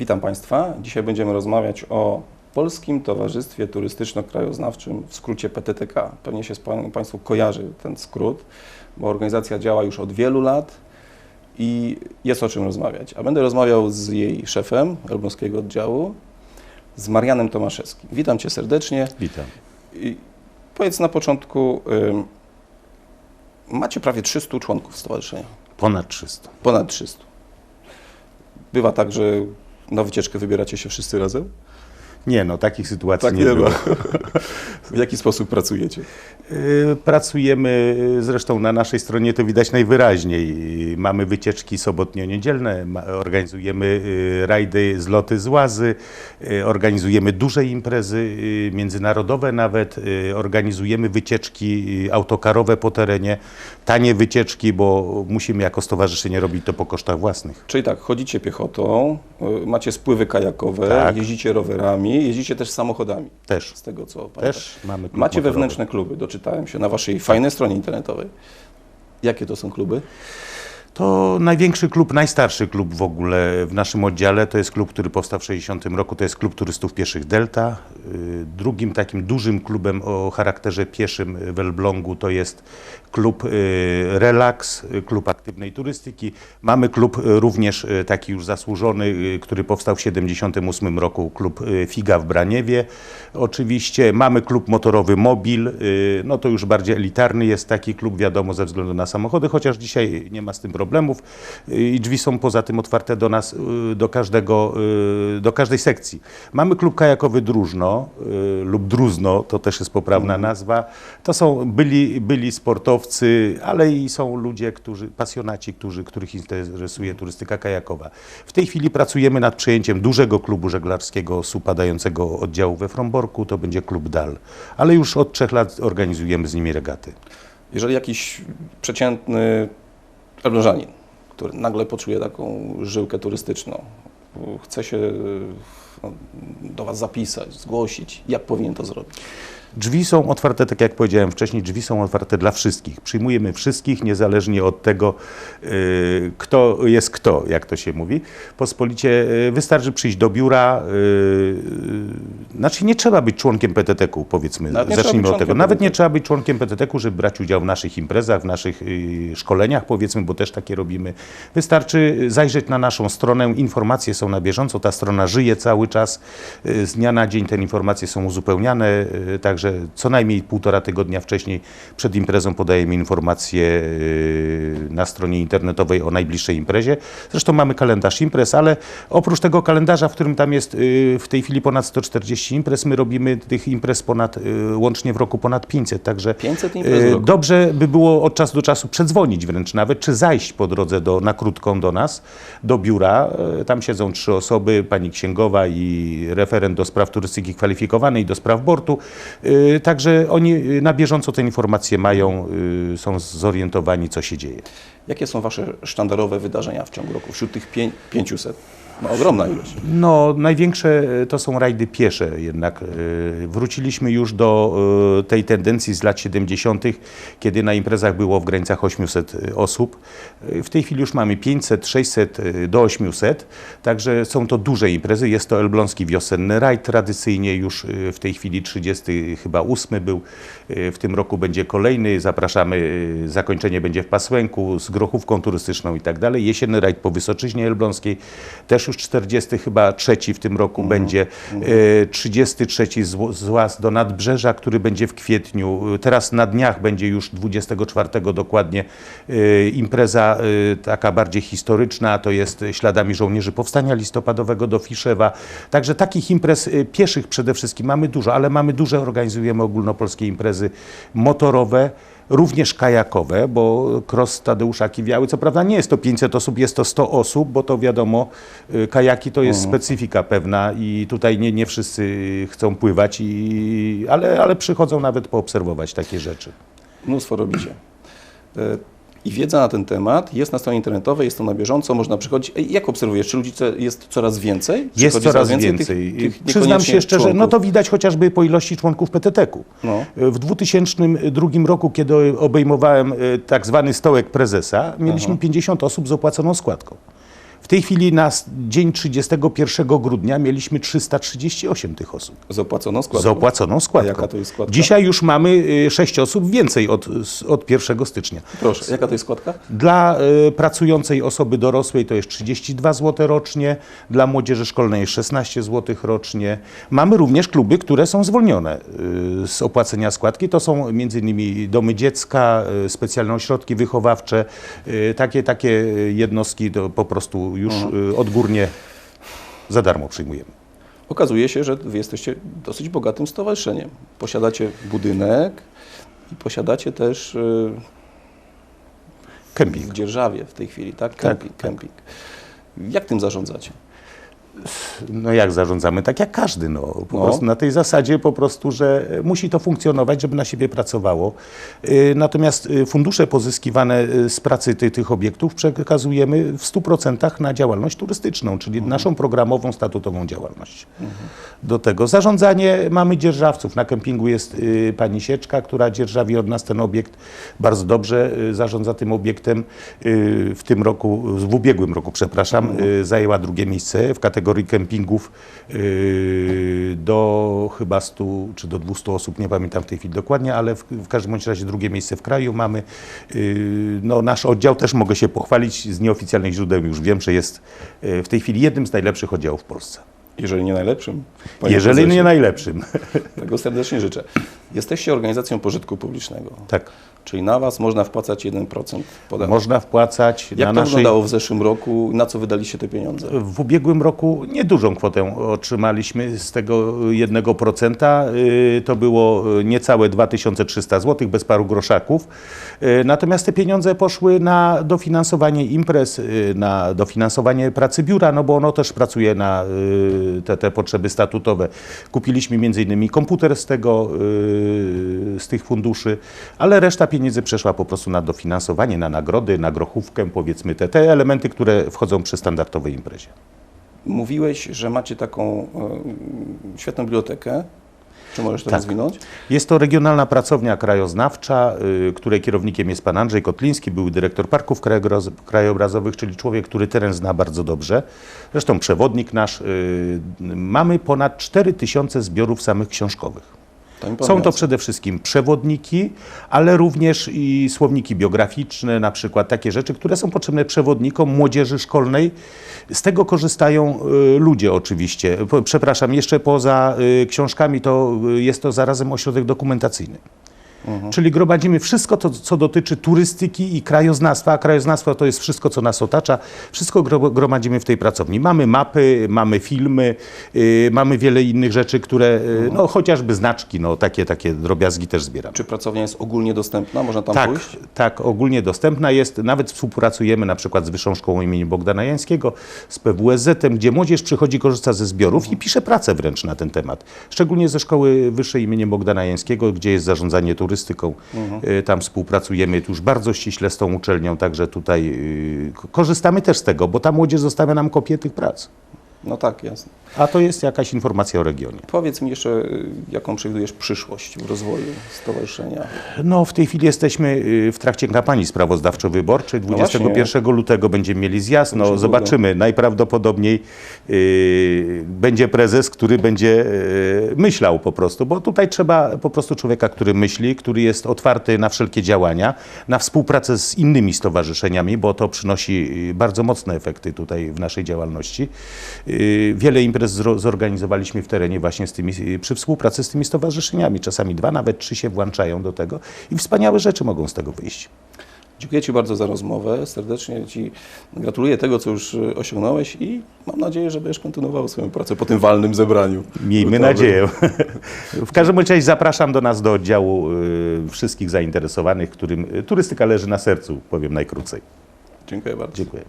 Witam Państwa. Dzisiaj będziemy rozmawiać o Polskim Towarzystwie Turystyczno-Krajoznawczym, w skrócie PTTK. Pewnie się z Państwu kojarzy ten skrót, bo organizacja działa już od wielu lat i jest o czym rozmawiać. A będę rozmawiał z jej szefem Elbląskiego Oddziału, z Marianem Tomaszewskim. Witam Cię serdecznie. Witam. I powiedz na początku, macie prawie 300 członków stowarzyszenia. Ponad 300. Ponad 300. Bywa tak, że na wycieczkę wybieracie się wszyscy razem? Nie no, takich sytuacji Tak nie, nie było. W jaki sposób pracujecie? Y, Pracujemy, y, zresztą na naszej stronie to widać najwyraźniej. Mamy wycieczki sobotnio-niedzielne, organizujemy y, rajdy, zloty z łazy, organizujemy duże imprezy międzynarodowe nawet, organizujemy wycieczki autokarowe po terenie, tanie wycieczki, bo musimy jako stowarzyszenie robić to po kosztach własnych. Czyli tak, chodzicie piechotą, macie spływy kajakowe, Tak. jeździcie rowerami, jeździcie też samochodami. Też. Z tego co pamiętam. Też mamy klub Macie motorowy. wewnętrzne kluby, doczytałem się na waszej fajnej stronie internetowej. Jakie to są kluby? To największy klub, najstarszy klub w ogóle w naszym oddziale. To jest klub, który powstał w 60 roku. To jest klub turystów pieszych Delta. Y, Drugim takim dużym klubem o charakterze pieszym w Elblągu to jest klub y, Relax, y, klub aktywnej turystyki. Mamy klub y, również y, taki już zasłużony, y, który powstał w 78 roku, klub Figa w Braniewie. Oczywiście mamy klub motorowy Mobil. No to już bardziej elitarny jest taki klub, wiadomo, ze względu na samochody, chociaż dzisiaj nie ma z tym problemów i drzwi są poza tym otwarte do nas, do każdego, do każdej sekcji. Mamy klub kajakowy Drużno lub Druzno, to też jest poprawna nazwa. To są byli, byli sportowcy, ale i są ludzie, którzy, pasjonaci, którzy, których interesuje turystyka kajakowa. W tej chwili pracujemy nad przejęciem dużego klubu żeglarskiego z upadającego oddziału we Fromborku, to będzie klub DAL. Ale już od trzech lat organizujemy z nimi regaty. Jeżeli jakiś przeciętny elblążanin, który nagle poczuje taką żyłkę turystyczną, chce się no, do Was zapisać, zgłosić, jak powinien to zrobić? Drzwi są otwarte, tak jak powiedziałem wcześniej, drzwi są otwarte dla wszystkich. Przyjmujemy wszystkich, niezależnie od tego, y, kto jest kto, jak to się mówi. Pospolicie y, wystarczy przyjść do biura. y, Znaczy nie trzeba być członkiem PTT-ku, powiedzmy. Nawet Zacznijmy od tego. Nawet nie trzeba być członkiem PTT-ku, żeby brać udział w naszych imprezach, w naszych szkoleniach, powiedzmy, bo też takie robimy. Wystarczy zajrzeć na naszą stronę. Informacje są na bieżąco. Ta strona żyje cały czas. Z dnia na dzień te informacje są uzupełniane, y, także co najmniej półtora tygodnia wcześniej przed imprezą podajemy informacje y, na stronie internetowej o najbliższej imprezie. Zresztą mamy kalendarz imprez, ale oprócz tego kalendarza, w którym tam jest y, w tej chwili ponad 140 imprez, my robimy tych imprez ponad, y, łącznie w roku ponad 500, także 500 imprez dobrze by było od czasu do czasu przedzwonić wręcz nawet, czy zajść po drodze do, na krótką do nas, do biura. Tam siedzą trzy osoby, pani księgowa i referent do spraw turystyki kwalifikowanej, do spraw portu. Y, Także oni y, na bieżąco te informacje mają, y, są zorientowani, co się dzieje. Jakie są Wasze sztandarowe wydarzenia w ciągu roku wśród tych pię- 500? No, ogromna ilość. No, największe e, to są rajdy piesze jednak. E, Wróciliśmy już do e, tej tendencji z lat 70., kiedy na imprezach było w granicach 800 osób. W tej chwili już mamy 500, 600 e, do 800, także są to duże imprezy. Jest to Elbląski Wiosenny Rajd tradycyjnie już w tej chwili 30 chyba 8 był. W tym roku będzie kolejny. Zapraszamy, zakończenie będzie w Pasłęku z grochówką turystyczną i tak dalej. Jesienny rajd po Wysoczyźnie Elbląskiej też już 40 chyba trzeci w tym roku będzie. E, 33 z, z Łaz do Nadbrzeża, który będzie w kwietniu. Teraz na dniach będzie już 24 dokładnie e, impreza e, taka bardziej historyczna, to jest śladami żołnierzy powstania listopadowego do Fiszewa. Także takich imprez e, pieszych przede wszystkim mamy dużo, ale mamy duże, organizujemy ogólnopolskie imprezy motorowe, również kajakowe, bo cross Tadeusza Kiwiały, co prawda nie jest to 500 osób, jest to 100 osób, bo to wiadomo, y, kajaki to jest specyfika pewna i tutaj nie, nie wszyscy chcą pływać, i, ale, ale przychodzą nawet poobserwować takie rzeczy. Mnóstwo robicie. I wiedza na ten temat jest na stronie internetowej, jest to na bieżąco, można przychodzić. Jak obserwujesz, czy ludzi jest coraz więcej? Jest Przychodzi coraz tych- więcej. tych Przyznam niekoniecznie się szczerze, no członków? to widać chociażby po ilości członków PTT-ku. No. W 2002 roku, kiedy obejmowałem e, tak zwany stołek prezesa, mieliśmy 50 osób z opłaconą składką. W tej chwili na dzień 31 grudnia mieliśmy 338 tych osób. Z opłaconą składką. Z opłaconą składką. A jaka to jest składka? Dzisiaj już mamy 6 osób więcej od, od 1 stycznia. Proszę, jaka to jest składka? Dla y, pracującej osoby dorosłej to jest 32 zł rocznie, dla młodzieży szkolnej jest 16 zł rocznie. Mamy również kluby, które są zwolnione y, z opłacenia składki. To są m.in. domy dziecka, y, specjalne ośrodki wychowawcze. Y, takie, takie jednostki to po prostu już y, odgórnie za darmo przyjmujemy. Okazuje się, że wy jesteście dosyć bogatym stowarzyszeniem. Posiadacie budynek i posiadacie też y, Kemping. w Dzierżawie w tej chwili, tak? Tak, Kemping. tak. kemping. Jak tym zarządzacie? No jak zarządzamy? Tak jak każdy. No. Po No. prostu na tej zasadzie po prostu, że musi to funkcjonować, żeby na siebie pracowało. Y, Natomiast y, fundusze pozyskiwane z pracy ty, tych obiektów przekazujemy w 100% na działalność turystyczną, czyli naszą programową, statutową działalność. Do tego zarządzanie mamy dzierżawców. Na kempingu jest y, pani Sieczka, która dzierżawi od nas ten obiekt. Bardzo dobrze y, zarządza tym obiektem. Y, w tym roku, w ubiegłym roku, przepraszam, y, zajęła drugie miejsce w kategorii kempingów y, do chyba 100 czy do 200 osób, nie pamiętam w tej chwili dokładnie, ale w, w każdym bądź razie drugie miejsce w kraju mamy. Y, no, nasz oddział też mogę się pochwalić z nieoficjalnych źródeł, już wiem, że jest y, w tej chwili jednym z najlepszych oddziałów w Polsce. Jeżeli nie najlepszym. Jeżeli prezesie. nie najlepszym. Tego serdecznie życzę. Jesteście organizacją pożytku publicznego, tak. czyli na was można wpłacać 1% podatku. Można wpłacać Jak na to naszej... wyglądało w zeszłym roku? Na co wydaliście te pieniądze? W ubiegłym roku niedużą kwotę otrzymaliśmy z tego 1%. Y, To było y, niecałe 2300 zł, bez paru groszaków. Y, Natomiast te pieniądze poszły na dofinansowanie imprez, na dofinansowanie pracy biura, no bo ono też pracuje na te, te potrzeby statutowe. Kupiliśmy między innymi komputer z tego, z tych funduszy, ale reszta pieniędzy przeszła po prostu na dofinansowanie, na nagrody, na grochówkę, powiedzmy te, te elementy, które wchodzą przy standardowej imprezie. Mówiłeś, że macie taką e, świetną bibliotekę. Czy możesz to Tak. rozwinąć? Jest to regionalna pracownia krajoznawcza, y, której kierownikiem jest pan Andrzej Kotliński, były dyrektor parków krajobraz- krajobrazowych, czyli człowiek, który teren zna bardzo dobrze. Zresztą przewodnik nasz. y, Mamy ponad 4000 zbiorów samych książkowych. To Są to przede wszystkim przewodniki, ale również i słowniki biograficzne, na przykład takie rzeczy, które są potrzebne przewodnikom młodzieży szkolnej. Z tego korzystają y, ludzie oczywiście. Przepraszam, jeszcze poza y, książkami to y, jest to zarazem ośrodek dokumentacyjny. Czyli gromadzimy wszystko, to, co dotyczy turystyki i krajoznawstwa, a krajoznawstwo to jest wszystko, co nas otacza. Wszystko gro- gromadzimy w tej pracowni. Mamy mapy, mamy filmy, y, mamy wiele innych rzeczy, które, y, no chociażby znaczki, no takie, takie drobiazgi też zbieramy. Czy pracownia jest ogólnie dostępna? Można tam Tak, pójść? tak, ogólnie dostępna jest. Nawet współpracujemy na przykład z Wyższą Szkołą im. Bogdana Jańskiego, z PWSZ-em, gdzie młodzież przychodzi, korzysta ze zbiorów i pisze pracę wręcz na ten temat. Szczególnie ze Szkoły Wyższej im. Bogdana Jańskiego, gdzie jest zarządzanie turystyką. Y, Tam współpracujemy już bardzo ściśle z tą uczelnią, także tutaj y, korzystamy też z tego, bo ta młodzież zostawia nam kopię tych prac. No tak, jasne. A to jest jakaś informacja o regionie. Powiedz mi jeszcze, y, jaką przewidujesz przyszłość w rozwoju stowarzyszenia? No, w tej chwili jesteśmy y, w trakcie kampanii sprawozdawczo-wyborczej. No właśnie. 21 lutego będziemy mieli zjazd. No, zobaczymy. Najprawdopodobniej y, będzie prezes, który będzie y, myślał po prostu, bo tutaj trzeba po prostu człowieka, który myśli, który jest otwarty na wszelkie działania, na współpracę z innymi stowarzyszeniami, bo to przynosi y, bardzo mocne efekty tutaj w naszej działalności. Y, Wiele imprez zorganizowaliśmy w terenie właśnie z tymi, y, przy współpracy z tymi stowarzyszeniami. Czasami dwa, nawet trzy się włączają do tego i wspaniałe rzeczy mogą z tego wyjść. Dziękuję Ci bardzo za rozmowę. Serdecznie Ci gratuluję tego, co już y, osiągnąłeś i mam nadzieję, że będziesz kontynuował swoją pracę po tym walnym zebraniu. Miejmy Gotowy. nadzieję. w każdym razie zapraszam do nas do oddziału y, wszystkich zainteresowanych, którym turystyka leży na sercu, powiem najkrócej. Dziękuję bardzo. Dziękuję.